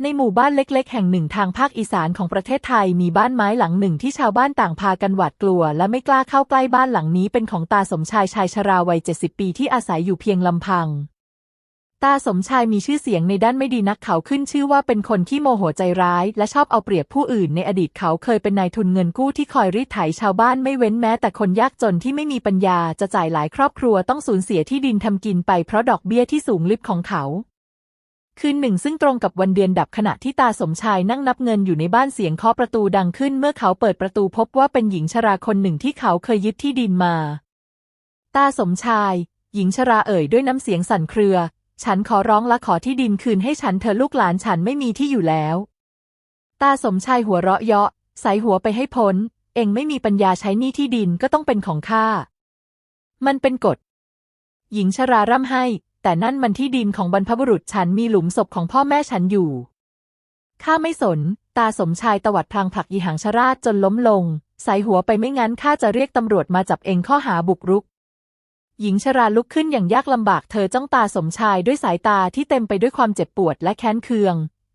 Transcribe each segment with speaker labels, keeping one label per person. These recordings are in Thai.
Speaker 1: ในหมู่บ้านเล็กๆ แห่งหนึ่งทางภาคอีสานของประเทศไทยมีบ้านไม้หลังหนึ่งที่ชาวบ้านต่างพากันหวาดกลัว และไม่กล้าเข้าใกล้บ้านหลังนี้เป็นของตาสมชายชายชราวัยเจ็ดสิบปีที่อาศัยอยู่เพียงลำพัง ตาสมชายมีชื่อเสียงในด้านไม่ดีนักเขาขึ้นชื่อว่าเป็นคนที่โมโหใจร้าย และชอบเอาเปรียบผู้อื่นในอดีตเขาเคยเป็นนายทุนเงินกู้ที่คอยรีดไถชาวบ้านไม่เว้นแม้แต่คนยากจนที่ไม่มีปัญญาจะจ่ายหลายครอบครัวต้องสูญเสียที่ดินทำกินไปเพราะดอกเบี้ยที่สูงลิบของเขา คืนหนึ่งซึ่งตรงกับวันเดือนดับขณะที่ตาสมชายนั่งนับเงินอยู่ในบ้านเสียงเคาะประตูดังขึ้นเมื่อเขาเปิดประตูพบว่าเป็นหญิงชราคนหนึ่งที่เขาเคยยึดที่ดินมา ตาสมชาย หญิงชราเอ่ยด้วยน้ำเสียงสั่นเครือ ฉันขอร้องและขอที่ดินคืนให้ฉันเธอลูกหลานฉันไม่มีที่อยู่แล้ว ตาสมชายหัวเราะเยาะใส่หัวไปให้พ้น เองไม่มีปัญญาใช้หนี้ที่ดินก็ต้องเป็นของข้ามันเป็นกฎหญิงชราร่ำให้ แต่นั่นมันที่ดินของบรรพบุรุษฉันมีหลุมศพของพ่อแม่ฉันอยู่ ข้าไม่สน ตาสมชายตวัดพลางผลักยีหังชราชจนล้มลงใส่หัวไปไม่งั้นข้าจะเรียกตำรวจมาจับเองข้อหาบุกรุก หญิงชราลุกขึ้นอย่างยากลำบากเธอจ้องตาสมชายด้วยสายตาที่เต็มไปด้วยความเจ็บปวดและแค้นเคือง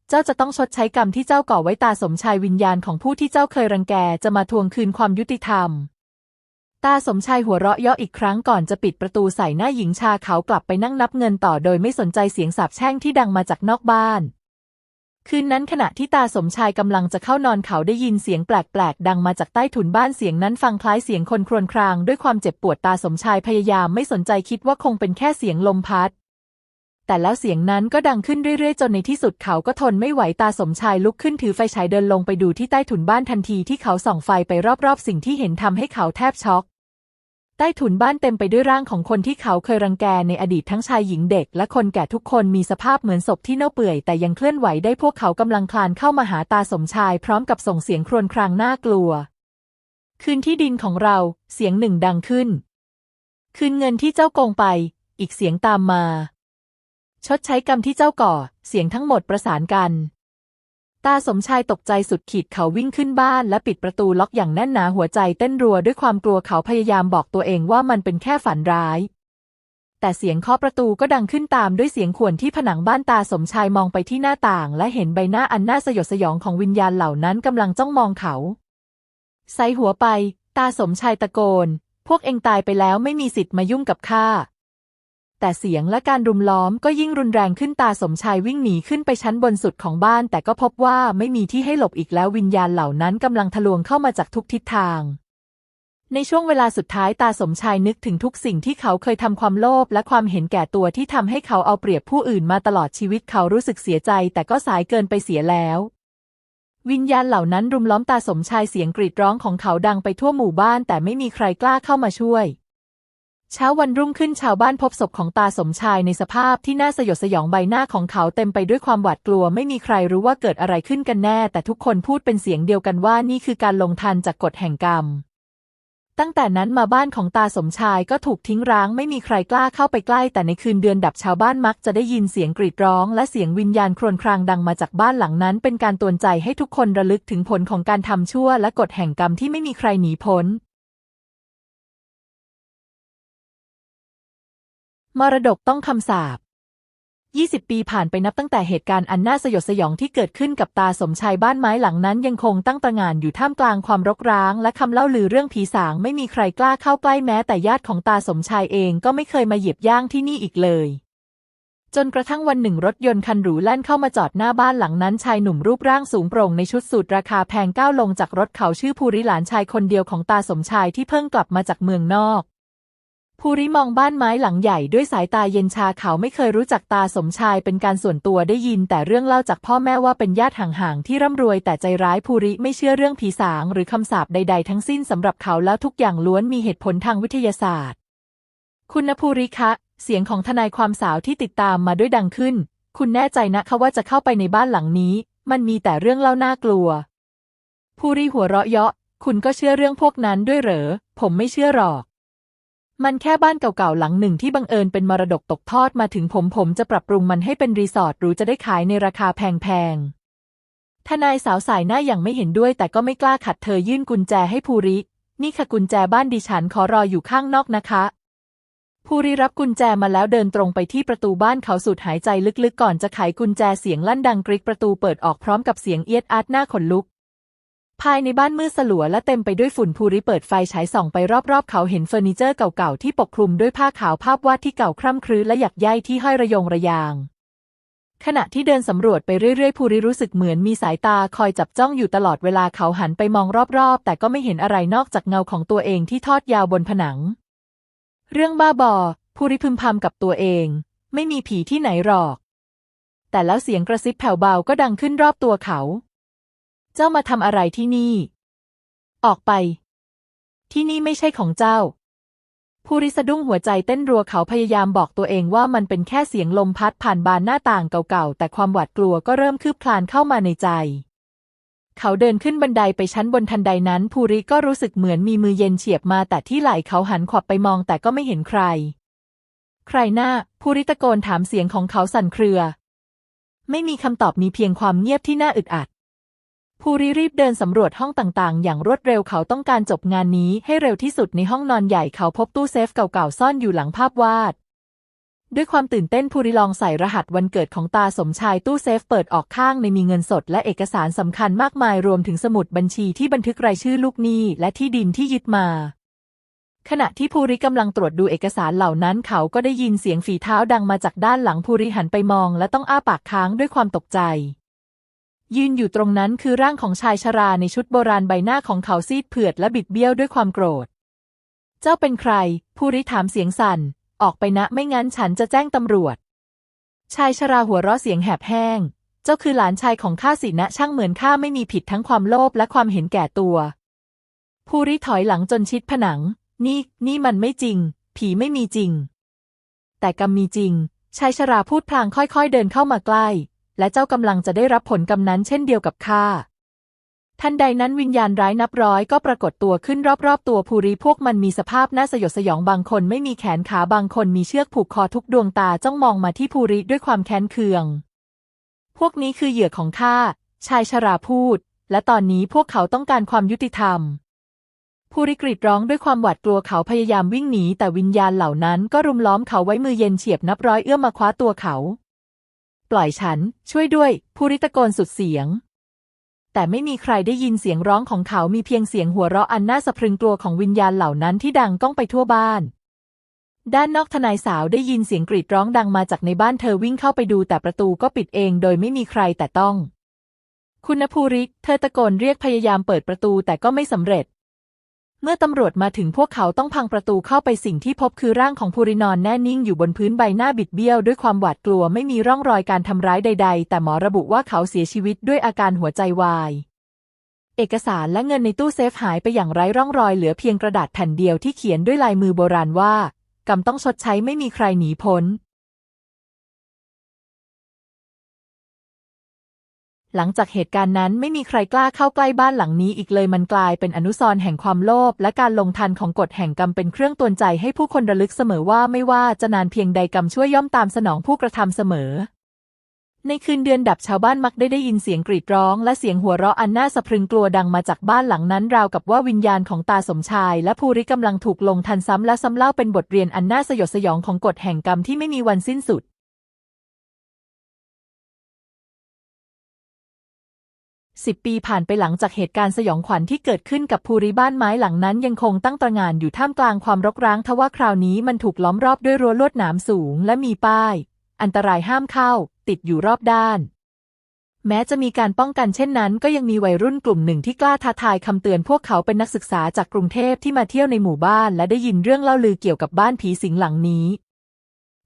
Speaker 1: เจ้าจะต้องชดใช้กรรมที่เจ้าก่อไว้ตาสมชายวิญญาณของผู้ที่เจ้าเคยรังแกจะมาทวงคืนความยุติธรรม ตาสมชายหัวเราะเยาะอีกครั้งก่อนจะปิดประตูใส่หน้าหญิงชาเขากลับไปนั่งนับเงินต่อโดยไม่สนใจเสียงสาปแช่งที่ดังมาจากนอกบ้าน คืนนั้นขณะที่ตาสมชายกำลังจะเข้านอนเขาได้ยินเสียงแปลกๆ ดังมาจากใต้ถุนบ้านเสียงนั้นฟังคล้ายเสียงคนครวญครางด้วยความเจ็บปวดตาสมชายพยายามไม่สนใจคิดว่าคงเป็นแค่เสียงลมพัดแต่แล้วเสียงนั้นก็ดังขึ้นเรื่อยๆ จนในที่สุดเขาก็ทนไม่ไหวตาสมชายลุกขึ้นถือไฟฉายเดินลงไปดูที่ใต้ถุนบ้านทันทีที่เขาส่องไฟไปรอบๆ สิ่งที่เห็นทำให้เขาแทบช็อก ใต้ถุนบ้านเต็มไปด้วยร่างของคนที่เขาเคยรังแกในอดีตทั้งชายหญิงเด็ก และคนแก่ทุกคนมีสภาพเหมือนศพที่เน่าเปื่อยแต่ยังเคลื่อนไหวได้พวกเขากำลังคลานเข้ามาหาตาสมชายพร้อมกับส่งเสียงครวญครางน่ากลัว คืนที่ดินของเราเสียงหนึ่งดังขึ้น คืนเงินที่เจ้าโกงไป อีกเสียงตามมา ชดใช้กรรมที่เจ้าก่อ เสียงทั้งหมดประสานกัน ตาสมชายตกใจสุดขีดเขาวิ่งขึ้นบ้านและปิดประตูล็อกอย่างแน่นหนาหัวใจเต้นรัวด้วยความกลัวเขาพยายามบอกตัวเองว่ามันเป็นแค่ฝันร้าย แต่เสียงเคาะประตูก็ดังขึ้นตามด้วยเสียงข่วนที่ผนังบ้านตาสมชายมองไปที่หน้าต่าง และเห็นใบหน้าอันน่าสยดสยองของวิญญาณเหล่านั้นกำลังจ้องมองเขาใส่หัวไป ตาสมชายตะโกน พวกเองตายไปแล้วไม่มีสิทธิ์มายุ่งกับข้า แต่เสียงและการรุมล้อมก็ยิ่งรุนแรงขึ้นตาสมชายวิ่งหนีขึ้นไปชั้นบนสุดของบ้าน แต่ก็พบว่าไม่มีที่ให้หลบอีกแล้ววิญญาณเหล่านั้นกำลังทะลวงเข้ามาจากทุกทิศทาง ในช่วงเวลาสุดท้ายตาสมชายนึกถึงทุกสิ่งที่เขาเคยทำความโลภและความเห็นแก่ตัวที่ทำให้เขาเอาเปรียบผู้อื่นมาตลอดชีวิตเขารู้สึกเสียใจ แต่ก็สายเกินไปเสียแล้ววิญญาณเหล่านั้นรุมล้อมตาสมชายเสียงกรีดร้องของเขาดังไปทั่วหมู่บ้าน แต่ไม่มีใครกล้าเข้ามาช่วย เช้าวันรุ่งขึ้นชาวบ้านพบศพของตาสมชายในสภาพที่น่าสยดสยองใบหน้าของเขาเต็มไปด้วยความหวาดกลัว ไม่มีใครรู้ว่าเกิดอะไรขึ้นกันแน่ แต่ทุกคนพูดเป็นเสียงเดียวกันว่านี่คือการลงทันจากกฎแห่งกรรม ตั้งแต่นั้นมาบ้านของตาสมชายก็ถูกทิ้งร้าง ไม่มีใครกล้าเข้าไปใกล้ แต่ในคืนเดือนดับชาวบ้านมักจะได้ยินเสียงกรีดร้อง และเสียงวิญญาณครวญครางดังมาจากบ้านหลังนั้น เป็นการตือนใจให้ทุกคนระลึกถึงผลของการทำชั่ว และกฎแห่งกรรมที่ไม่มีใครหนีพ้น มรดกต้องคำสาป20 ปีผ่านไปนับตั้งแต่เหตุการณ์อันน่าสยดสยองที่เกิดขึ้นกับตาสมชายบ้านไม้หลังนั้นยังคงตั้งตระหง่านอยู่ท่ามกลางความรกร้าง และคำเล่าลือเรื่องผีสางไม่มีใครกล้าเข้าใกล้แม้แต่ญาติของตาสมชายเองก็ไม่เคยมาเหยียบย่างที่นี่อีกเลย จนกระทั่งวันหนึ่งรถยนต์คันหรูแล่นเข้ามาจอดหน้าบ้านหลังนั้นชายหนุ่มรูปร่างสูงโปร่งในชุดสูทราคาแพงก้าวลงจากรถเขาชื่อภูริหลานชายคนเดียวของตาสมชายที่เพิ่งกลับมาจากเมืองนอก ภูริมองบ้านไม้หลังใหญ่ด้วยสายตาเย็นชาเขาไม่เคยรู้จักตาสมชายเป็นการส่วนตัวได้ยิน แต่เรื่องเล่าจากพ่อแม่ว่าเป็นญาติห่างๆที่ร่ำรวย แต่ใจร้ายภูริไม่เชื่อเรื่องผีสางหรือคำสาปใดๆ ทั้งสิ้นสำหรับเขาแล้วทุกอย่างล้วนมีเหตุผลทางวิทยาศาสตร์ คุณนภูริคะ เสียงของทนายความสาวที่ติดตามมาด้วยดังขึ้น คุณแน่ใจนะคะว่าจะเข้าไปในบ้านหลังนี้ มันมีแต่เรื่องเล่าน่ากลัวภูริหัวเราะเยาะ คุณก็เชื่อเรื่องพวกนั้นด้วยเหรอ ผมไม่เชื่อหรอก มันแค่บ้านเก่าๆหลังหนึ่งที่บังเอิญเป็นมรดกตกทอดมาถึงผมผมจะปรับปรุงมันให้เป็นรีสอร์ทหรูจะได้ขายในราคาแพงๆ ทนายสาวสายหน้าอย่างไม่เห็นด้วย แต่ก็ไม่กล้าขัดเธอยื่นกุญแจให้ภูริ นี่ค่ะกุญแจบ้านดิฉันขอรออยู่ข้างนอกนะคะ ภูริรับกุญแจมาแล้วเดินตรงไปที่ประตูบ้านเขาสูดหายใจลึกๆ ก่อนจะไขกุญแจเสียงลั่นดังกริกประตูเปิดออกพร้อมกับเสียงเอียดอาร์ตหน้าขนลุก ภายในบ้านมืดสลัวและเต็มไปด้วยฝุ่นภูริเปิดไฟฉายส่องไปรอบๆ เขาเห็นเฟอร์นิเจอร์เก่าๆ ที่ปกคลุมด้วยผ้าขาวภาพวาดที่เก่าคร่ำครื้นและหยักใยที่ห้อยระยงระยาง ขณะที่เดินสำรวจไปเรื่อยๆภูริรู้สึกเหมือนมีสายตาคอยจับจ้องอยู่ตลอดเวลาเขาหันไปมองรอบๆ แต่ก็ไม่เห็นอะไรนอกจากเงาของตัวเองที่ทอดยาวบนผนัง เรื่องบ้าบอภูริพึมพำกับตัวเอง ไม่มีผีที่ไหนหรอก แต่แล้วเสียงกระซิบแผ่วเบาก็ดังขึ้นรอบตัวเขา เจ้ามาทำอะไรที่นี่ ออกไป ที่นี่ไม่ใช่ของเจ้า ภูริสะดุ้งหัวใจเต้นรัวเขาพยายามบอกตัวเองว่ามันเป็นแค่เสียงลมพัดผ่านบานหน้าต่างเก่าๆ แต่ความหวาดกลัวก็เริ่มคืบคลานเข้ามาในใจ เขาเดินขึ้นบันไดไปชั้นบนทันใดนั้น ภูริก็รู้สึกเหมือนมีมือเย็นเฉียบมาแต่ที่ไหล่เขาหันขวับไปมองแต่ก็ไม่เห็นใคร ใครหน้าภูริตะโกนถามเสียงของเขาสั่นเครือ ไม่มีคำตอบมีเพียงความเงียบที่น่าอึดอัด ภูริรีบเดินสำรวจห้องต่างๆ อย่างรวดเร็วเขาต้องการจบงานนี้ให้เร็วที่สุดในห้องนอนใหญ่เขาพบตู้เซฟเก่าๆ ซ่อนอยู่หลังภาพวาด ด้วยความตื่นเต้นภูริลองใส่รหัสวันเกิดของตาสมชายตู้เซฟเปิดออกข้างในมีเงินสดและเอกสารสำคัญมากมายรวมถึงสมุดบัญชีที่บันทึกรายชื่อลูกหนี้และที่ดินที่ยึดมา ขณะที่ภูริกำลังตรวจดูเอกสารเหล่านั้น เขาก็ได้ยินเสียงฝีเท้าดังมาจากด้านหลังภูริหันไปมอง และต้องอ้าปากค้างด้วยความตกใจ ยืนอยู่ตรงนั้นคือร่างของชายชราในชุดโบราณใบหน้าของเขาซีดเผือดและบิดเบี้ยวด้วยความโกรธ เจ้าเป็นใครภูริถามเสียงสั่น ออกไปนะไม่งั้นฉันจะแจ้งตำรวจ ชายชราหัวเราะเสียงแหบแห้ง เจ้าคือหลานชายของข้าสินะช่างเหมือนข้าไม่มีผิดทั้งความโลภและความเห็นแก่ตัวภูริถอยหลังจนชิดผนัง นี่นี่มันไม่จริง ผีไม่มีจริง แต่กรรมมีจริง ชายชราพูดพลางค่อยๆเดินเข้ามาใกล้ และเจ้ากำลังจะได้รับผลกรรมนั้นเช่นเดียวกับข้าทันใดนั้นวิญญาณร้ายนับร้อยก็ปรากฏตัวขึ้นรอบๆ ตัวภูริพวกมันมีสภาพน่าสยดสยองบางคนไม่มีแขนขาบางคนมีเชือกผูกคอทุกดวงตาจ้องมองมาที่ภูริด้วยความแค้นเคือง พวกนี้คือเหยื่อของข้าชายชราพูด และตอนนี้พวกเขาต้องการความยุติธรรมภูริกรีดร้องด้วยความหวาดกลัวเขาพยายามวิ่งหนีแต่วิญญาณเหล่านั้นก็รุมล้อมเขาไว้มือเย็นเฉียบนับร้อยเอื้อมมาคว้าตัวเขา ปล่อยฉัน ช่วยด้วย ภูริตะโกนสุดเสียง แต่ไม่มีใครได้ยินเสียงร้องของเขามีเพียงเสียงหัวเราะอันน่าสะพรึงกลัวของวิญญาณเหล่านั้นที่ดังก้องไปทั่วบ้าน ด้านนอกทนายสาวได้ยินเสียงกรีดร้องดังมาจากในบ้านเธอวิ่งเข้าไปดูแต่ประตูก็ปิดเองโดยไม่มีใครแต่ต้อง คุณภูริเธอตะโกนเรียกพยายามเปิดประตูแต่ก็ไม่สำเร็จ เมื่อตำรวจมาถึงพวกเขาต้องพังประตูเข้าไปสิ่งที่พบคือร่างของภูรินอนแน่นิ่งอยู่บนพื้นใบหน้าบิดเบี้ยวด้วยความหวาดกลัวไม่มีร่องรอยการทำร้ายใด ๆ แต่หมอระบุว่าเขาเสียชีวิตด้วยอาการหัวใจวาย เอกสารและเงินในตู้เซฟหายไปอย่างไร้ร่องรอยเหลือเพียงกระดาษแผ่นเดียวที่เขียนด้วยลายมือโบราณว่ากรรมต้องชดใช้ไม่มีใครหนีพ้น หลังจากเหตุการณ์นั้นไม่มีใครกล้าเข้าใกล้บ้านหลังนี้อีกเลยมันกลายเป็นอนุสรณ์แห่งความโลภและการลงทันของกฎแห่งกรรมเป็นเครื่องตวนใจให้ผู้คนระลึกเสมอว่าไม่ว่าจะนานเพียงใดกรรมช่วยย่อมตามสนองผู้กระทำเสมอ ในคืนเดือนดับชาวบ้านมักได้ได้ยินเสียงกรีดร้อง และเสียงหัวเราะอันน่าสะพรึงกลัวดังมาจากบ้านหลังนั้นราวกับว่าวิญญาณของตาสมชาย และภูริกำลังถูกลงทันซ้ำและซ้ำเล่าเป็นบทเรียนอันน่าสยดสยองของกฎแห่งกรรมที่ไม่มีวันสิ้นสุด สิบปีผ่านไปหลังจากเหตุการณ์สยองขวัญที่เกิดขึ้นกับภูริบ้านไม้หลังนั้นยังคงตั้งตระหง่านอยู่ท่ามกลางความรกร้างทว่าคราวนี้มันถูกล้อมรอบด้วยรั้วลวดหนามสูงและมีป้าย อันตรายห้ามเข้า ติดอยู่รอบด้าน แม้จะมีการป้องกันเช่นนั้น ก็ยังมีวัยรุ่นกลุ่มหนึ่งที่กล้าท้าทายคำเตือนพวกเขาเป็นนักศึกษาจากกรุงเทพที่มาเที่ยวในหมู่บ้าน และได้ยินเรื่องเล่าลือเกี่ยวกับบ้านผีสิงหลังนี้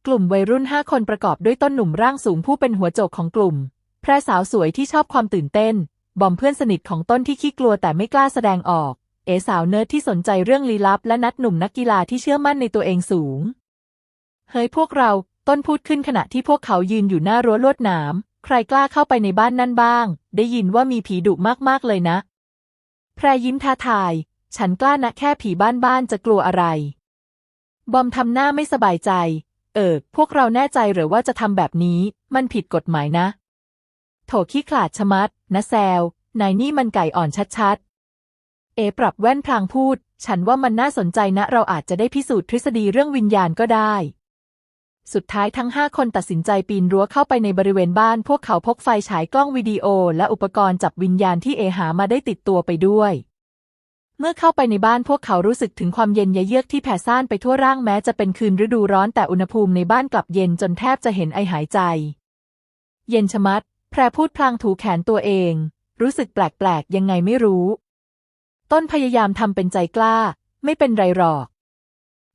Speaker 1: กลุ่มวัยรุ่นห้าคนประกอบด้วยต้นหนุ่มร่างสูงผู้เป็นหัวโจกของกลุ่มแพรสาวสวยที่ชอบความตื่นเต้น บอมเพื่อนสนิทของต้นที่ขี้กลัวแต่ไม่กล้าแสดงออก เอสาวเนิร์ดที่สนใจเรื่องลี้ลับและนัดหนุ่มนักกีฬาที่เชื่อมั่นในตัวเองสูง เฮ้ยพวกเรา ต้นพูดขึ้นขณะที่พวกเขายืนอยู่หน้ารั้วลวดหนาม ใครกล้าเข้าไปในบ้านนั่นบ้าง ได้ยินว่ามีผีดุมากๆเลยนะ แพรยิ้มท้าทาย ฉันกล้านะแค่ผีบ้านๆจะกลัวอะไร บอมทำหน้าไม่สบายใจ เออ พวกเราแน่ใจหรือว่าจะทำแบบนี้ มันผิดกฎหมายนะ โถขี้ขลาดชะมัดนะแซว นายนี่มันไก่อ่อนชัดเอปรับแว่นพลางพูด ฉันว่ามันน่าสนใจนะ เราอาจจะได้พิสูจน์ทฤษฎีเรื่องวิญญาณก็ได้ สุดท้ายทั้งห้าคนตัดสินใจปีนรั้วเข้าไปในบริเวณบ้าน พวกเขาพกไฟฉายกล้องวิดีโอ และอุปกรณ์จับวิญญาณที่เอหามาได้ติดตัวไปด้วยเมื่อเข้าไปในบ้านพวกเขารู้สึกถึงความเย็นยะเยือกที่แผ่ซ่านไปทั่วร่างแม้จะเป็นคืนฤดูร้อนแต่อุณหภูมิในบ้านกลับเย็นจนแทบจะเห็นไอหายใจ เย็นชะมัด แพรพูดพลางถูแขนตัวเอง รู้สึกแปลกๆ ยังไงไม่รู้ ต้นพยายามทำเป็นใจกล้า ไม่เป็นไรหรอก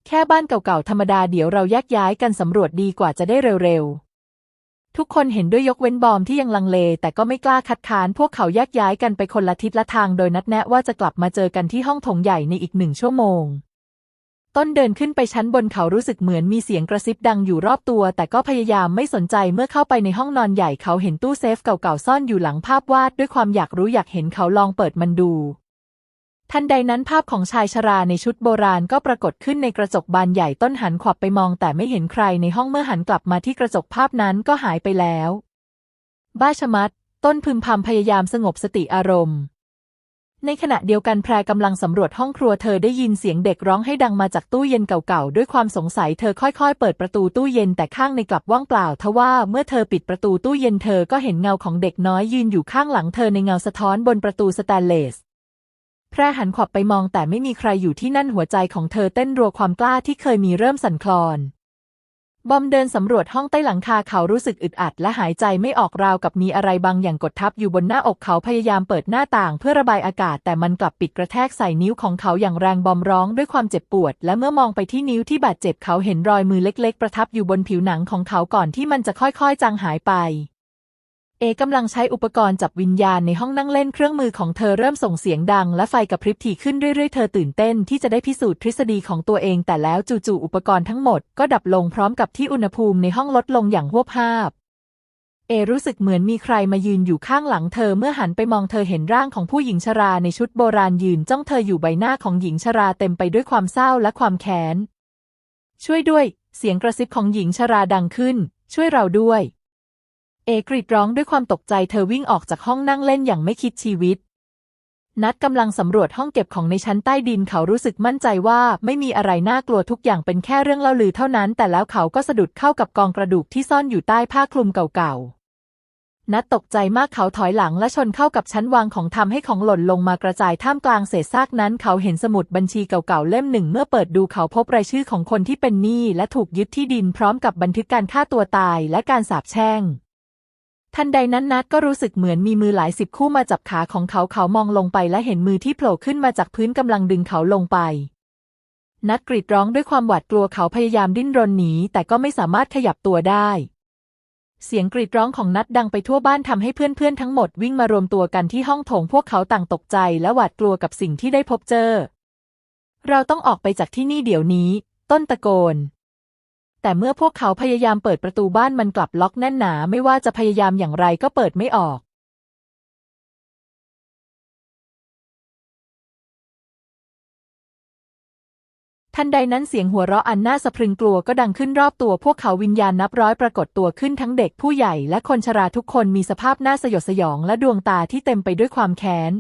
Speaker 1: แค่บ้านเก่าๆ ธรรมดาเดี๋ยวเราแยกย้ายกันสำรวจดีกว่าจะได้เร็วๆ ทุกคนเห็นด้วยยกเว้นบอมที่ยังลังเล แต่ก็ไม่กล้าคัดค้าน พวกเขาแยกย้ายกันไปคนละทิศละทางโดยนัดแนะว่าจะกลับมาเจอกันที่ห้องโถงใหญ่ในอีกหนึ่งชั่วโมง ต้นเดินขึ้นไปชั้นบนเขารู้สึกเหมือนมีเสียงกระซิบดังอยู่รอบตัว แต่ก็พยายามไม่สนใจเมื่อเข้าไปในห้องนอนใหญ่เขาเห็นตู้เซฟเก่าๆซ่อนอยู่หลังภาพวาดด้วยความอยากรู้อยากเห็นเขาลองเปิดมันดู ทันใดนั้นภาพของชายชราในชุดโบราณก็ปรากฏขึ้นในกระจกบานใหญ่ต้นหันขวับไปมอง แต่ไม่เห็นใครในห้องเมื่อหันกลับมาที่กระจกภาพนั้นก็หายไปแล้ว บ้าชะมัด ต้นพึมพำพยายามสงบสติอารมณ์ ในขณะเดียวกันแพรกำลังสำรวจห้องครัวเธอได้ยินเสียงเด็กร้องให้ดังมาจากตู้เย็นเก่าๆ ด้วยความสงสัยเธอค่อยๆ เปิดประตูตู้เย็นแต่ข้างในกลับว่างเปล่าทว่าเมื่อเธอปิดประตูตู้เย็นเธอก็เห็นเงาของเด็กน้อยยืนอยู่ข้างหลังเธอในเงาสะท้อนบนประตูสแตนเลส แพรหันขวับไปมองแต่ไม่มีใครอยู่ที่นั่นหัวใจของเธอเต้นรัวความกล้าที่เคยมีเริ่มสั่นคลอน บอมเดินสำรวจห้องใต้หลังคาเขารู้สึกอึดอัดและหายใจไม่ออกราวกับมีอะไรบางอย่างกดทับอยู่บนหน้าอกเขาพยายามเปิดหน้าต่างเพื่อระบายอากาศแต่มันกลับปิดกระแทกใส่นิ้วของเขาอย่างแรงบอมร้องด้วยความเจ็บปวด และเมื่อมองไปที่นิ้วที่บาดเจ็บเขาเห็นรอยมือเล็ก ๆ ประทับอยู่บนผิวหนังของเขาก่อนที่มันจะค่อยๆ จางหายไป เอกำลังใช้อุปกรณ์จับวิญญาณในห้องนั่งเล่นเครื่องมือของเธอเริ่มส่งเสียงดังและไฟกระพริบถี่ขึ้นเรื่อยๆ เธอตื่นเต้นที่จะได้พิสูจน์ทฤษฎีของตัวเอง แต่แล้วจู่ๆอุปกรณ์ทั้งหมดก็ดับลงพร้อมกับที่อุณหภูมิในห้องลดลงอย่างหวบภาพ เอรู้สึกเหมือนมีใครมายืนอยู่ข้างหลังเธอเมื่อหันไปมองเธอเห็นร่างของผู้หญิงชราในชุดโบราณยืนจ้องเธออยู่ใบหน้าของหญิงชราเต็มไปด้วยความเศร้าและความแค้น ช่วยด้วย เสียงกระซิบของหญิงชราดังขึ้น ช่วยเราด้วย เอกรีดร้องด้วยความตกใจเธอวิ่งออกจากห้องนั่งเล่นอย่างไม่คิดชีวิต นัดกำลังสำรวจห้องเก็บของในชั้นใต้ดินเขารู้สึกมั่นใจว่าไม่มีอะไรน่ากลัวทุกอย่างเป็นแค่เรื่องเล่าลือเท่านั้น แต่แล้วเขาก็สะดุดเข้ากับกองกระดูกที่ซ่อนอยู่ใต้ผ้าคลุมเก่าๆ นัดตกใจมากเขาถอยหลังและชนเข้ากับชั้นวางของทำให้ของหล่นลงมากระจายท่ามกลางเศษซากนั้น เขาเห็นสมุดบัญชีเก่าๆเล่มหนึ่ง เมื่อเปิดดูเขาพบรายชื่อของคนที่เป็นหนี้และถูกยึดที่ดินพร้อมกับบันทึกการฆ่าตัวตายและการสาปแช่ง ทันใดนั้นนัดก็รู้สึกเหมือนมีมือหลายสิบคู่มาจับขาของเขาเขามองลงไปและเห็นมือที่โผล่ขึ้นมาจากพื้นกำลังดึงเขาลงไป นัดกรีดร้องด้วยความหวาดกลัวเขาพยายามดิ้นรนหนีแต่ก็ไม่สามารถขยับตัวได้ เสียงกรีดร้องของนัดดังไปทั่วบ้านทำให้เพื่อนๆทั้งหมดวิ่งมารวมตัวกันที่ห้องโถงพวกเขาต่างตกใจและหวาดกลัวกับสิ่งที่ได้พบเจอ เราต้องออกไปจากที่นี่เดี๋ยวนี้ ต้นตะโกน แต่เมื่อพวกเขาพยายามเปิดประตูบ้านมันกลับล็อกแน่นหนา ไม่ว่าจะพยายามอย่างไรก็เปิดไม่ออก ทันใดนั้นเสียงหัวเราะอันน่าสะพรึงกลัวก็ดังขึ้นรอบตัว พวกเขาวิญญาณนับร้อยปรากฏตัวขึ้นทั้งเด็กผู้ใหญ่และคนชราทุกคนมีสภาพน่าสยดสยองและดวงตาที่เต็มไปด้วยความแค้น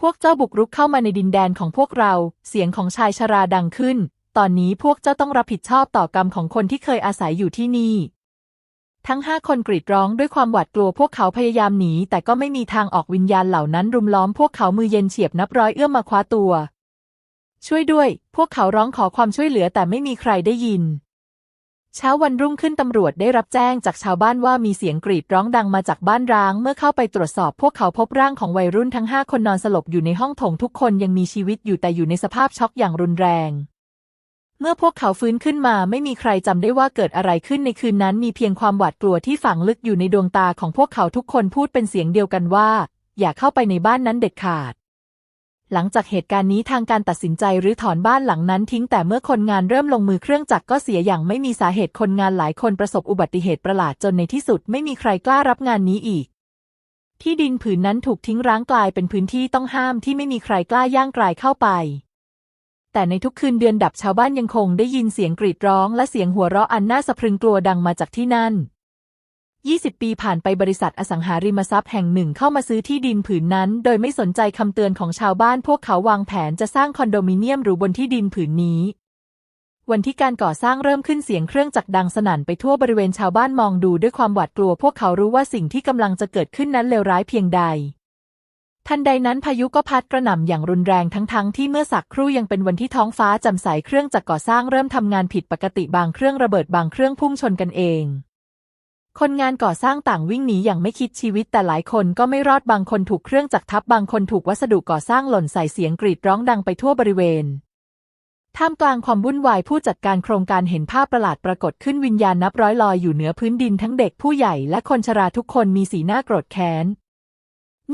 Speaker 1: พวกเจ้าบุกรุกเข้ามาในดินแดนของพวกเรา เสียงของชายชราดังขึ้น ตอนนี้พวกเจ้าต้องรับผิดชอบต่อกรรมของคนที่เคยอาศัยอยู่ที่นี่ ทั้งห้าคนกรีดร้องด้วยความหวาดกลัวพวกเขาพยายามหนี แต่ก็ไม่มีทางออกวิญญาณเหล่านั้นรุมล้อมพวกเขามือเย็นเฉียบนับร้อยเอื้อมมาคว้าตัว ช่วยด้วย พวกเขาร้องขอความช่วยเหลือแต่ไม่มีใครได้ยิน เช้าวันรุ่งขึ้นตำรวจได้รับแจ้งจากชาวบ้านว่ามีเสียงกรีดร้องดังมาจากบ้านร้าง เมื่อเข้าไปตรวจสอบพวกเขาพบร่างของวัยรุ่นทั้งห้าคนนอนสลบอยู่ในห้องโถงทุกคนยังมีชีวิตอยู่แต่อยู่ในสภาพช็อกอย่างรุนแรง เมื่อพวกเขาฟื้นขึ้นมาไม่มีใครจำได้ว่าเกิดอะไรขึ้นในคืนนั้นมีเพียงความหวาดกลัวที่ฝังลึกอยู่ในดวงตาของพวกเขาทุกคนพูดเป็นเสียงเดียวกันว่า อย่าเข้าไปในบ้านนั้นเด็ดขาด หลังจากเหตุการณ์นี้ทางการตัดสินใจรื้อถอนบ้านหลังนั้นทิ้งแต่เมื่อคนงานเริ่มลงมือเครื่องจักรก็เสียอย่างไม่มีสาเหตุคนงานหลายคนประสบอุบัติเหตุประหลาดจนในที่สุดไม่มีใครกล้ารับงานนี้อีกที่ดินผืนนั้นถูกทิ้งร้างกลายเป็นพื้นที่ต้องห้ามที่ไม่มีใครกล้าย่างกลายเข้าไป แต่ในทุกคืนเดือนดับชาวบ้านยังคงได้ยินเสียงกรีดร้องและเสียงหัวเราะอันน่าสะพรึงกลัวดังมาจากที่นั่น 20 ปีผ่านไปบริษัทอสังหาริมทรัพย์แห่งหนึ่งเข้ามาซื้อที่ดินผืนนั้น โดยไม่สนใจคำเตือนของชาวบ้านพวกเขาวางแผนจะสร้างคอนโดมิเนียมหรูบนที่ดินผืนนี้ วันที่การก่อสร้างเริ่มขึ้นเสียงเครื่องจักรดังสนั่นไปทั่วบริเวณชาวบ้านมองดูด้วยความหวาดกลัว พวกเขารู้ว่าสิ่งที่กำลังจะเกิดขึ้นนั้นเลวร้ายเพียงใด ทันใดนั้นพายุก็พัดกระหน่ำอย่างรุนแรงทั้งๆที่เมื่อสักครู่ยังเป็นวันที่ท้องฟ้าแจ่มใสเครื่องจักรก่อสร้างเริ่มทำงานผิดปกติบางเครื่องระเบิดบางเครื่องพุ่งชนกันเอง คนงานก่อสร้างต่างวิ่งหนีอย่างไม่คิดชีวิตแต่หลายคนก็ไม่รอดบางคนถูกเครื่องจักรทับบางคนถูกวัสดุก่อสร้างหล่นใส่เสียงกรีดร้องดังไปทั่วบริเวณท่ามกลางความวุ่นวายผู้จัดการโครงการเห็นภาพประหลาดปรากฏขึ้นวิญญาณนับร้อยลอยอยู่เหนือพื้นดินทั้งเด็กผู้ใหญ่และคนชราทุกคนมีสีหน้าโกรธแค้น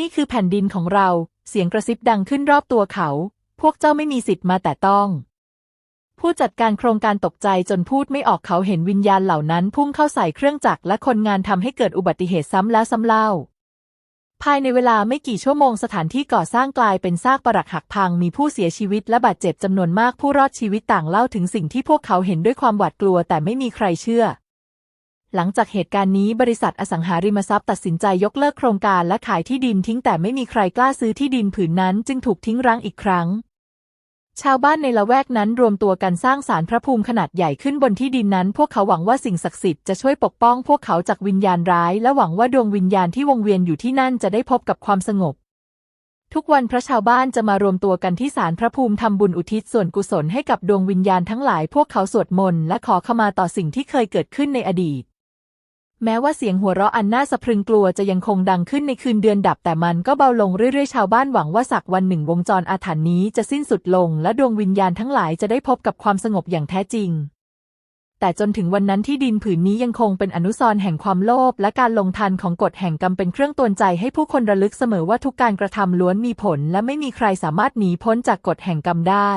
Speaker 1: นี่คือแผ่นดินของเรา เสียงกระซิบดังขึ้นรอบตัวเขา พวกเจ้าไม่มีสิทธิ์มาแต่ต้อง ผู้จัดการโครงการตกใจจนพูดไม่ออกเขาเห็นวิญญาณเหล่านั้นพุ่งเข้าใส่เครื่องจักรและคนงานทำให้เกิดอุบัติเหตุซ้ำแล้วซ้ำเล่า ภายในเวลาไม่กี่ชั่วโมงสถานที่ก่อสร้างกลายเป็นซากปรักหักพังมีผู้เสียชีวิตและบาดเจ็บจำนวนมากผู้รอดชีวิตต่างเล่าถึงสิ่งที่พวกเขาเห็นด้วยความหวาดกลัวแต่ไม่มีใครเชื่อ หลังจากเหตุการณ์นี้บริษัทอสังหาริมทรัพย์ตัดสินใจยกเลิกโครงการและขายที่ดินทิ้งแต่ไม่มีใครกล้าซื้อที่ดินผืนนั้นจึงถูกทิ้งร้างอีกครั้ง ชาวบ้านในละแวกนั้นรวมตัวกันสร้างศาลพระภูมิขนาดใหญ่ขึ้นบนที่ดินนั้น พวกเขาหวังว่าสิ่งศักดิ์สิทธิ์จะช่วยปกป้องพวกเขาจากวิญญาณร้าย และหวังว่าดวงวิญญาณที่วงเวียนอยู่ที่นั่นจะได้พบกับความสงบ ทุกวันพระชาวบ้านจะมารวมตัวกันที่ศาลพระภูมิทำบุญอุทิศส่วนกุศลให้กับดวงวิญญาณทั้งหลาย พวกเขาสวดมนต์และขอขมาต่อสิ่งที่เคยเกิดขึ้นในอดีต แม้ว่าเสียงหัวเราะอันน่าสะพรึงกลัวจะยังคงดังขึ้นในคืนเดือนดับแต่มันก็เบาลงเรื่อยๆ ชาวบ้านหวังว่าสักวันหนึ่งวงจรอาถรรพ์นี้จะสิ้นสุดลง และดวงวิญญาณทั้งหลายจะได้พบกับความสงบอย่างแท้จริง แต่จนถึงวันนั้นที่ดินผืนนี้ยังคงเป็นอนุสรณ์แห่งความโลภและการลงทันของกฎแห่งกรรมเป็นเครื่องตวนใจให้ผู้คนระลึกเสมอว่าทุกการกระทำล้วนมีผล และไม่มีใครสามารถหนีพ้นจากกฎแห่งกรรมได้